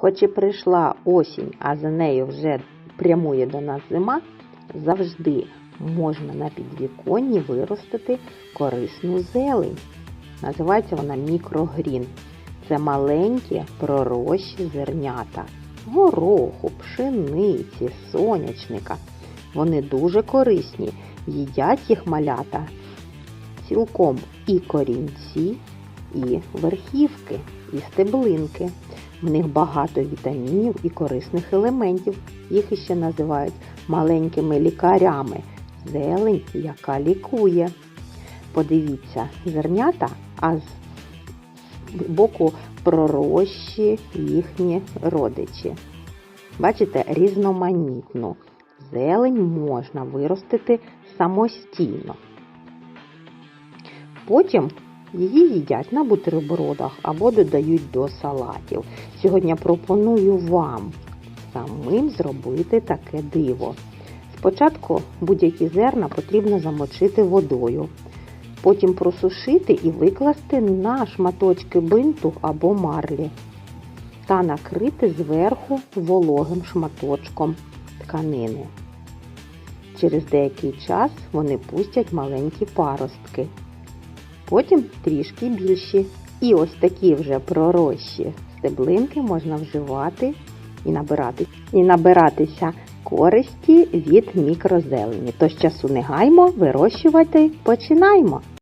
Хоч і прийшла осінь, а за нею вже прямує до нас зима, завжди можна на підвіконні виростити корисну зелень. Називається вона мікрогрін. Це маленькі пророщі зернята гороху, пшениці, сонячника. Вони дуже корисні. Їдять їх малята цілком і корінці, і верхівки, і стеблинки. В них багато вітамінів і корисних елементів. Їх іще називають маленькими лікарями. Зелень, яка лікує. Подивіться, зернята, а з боку пророщі їхні родичі. Бачите, різноманітну зелень можна виростити самостійно. Потім її їдять на бутербродах або додають до салатів. Сьогодні пропоную вам самим зробити таке диво. Спочатку будь-які зерна потрібно замочити водою, потім просушити і викласти на шматочки бинту або марлі та накрити зверху вологим шматочком тканини. Через деякий час вони пустять маленькі паростки, потім трішки більші. І ось такі вже пророщі стеблинки можна вживати і набирати, і набиратися користі від мікрозелені. Тож часу не гаймо, вирощувати починаємо.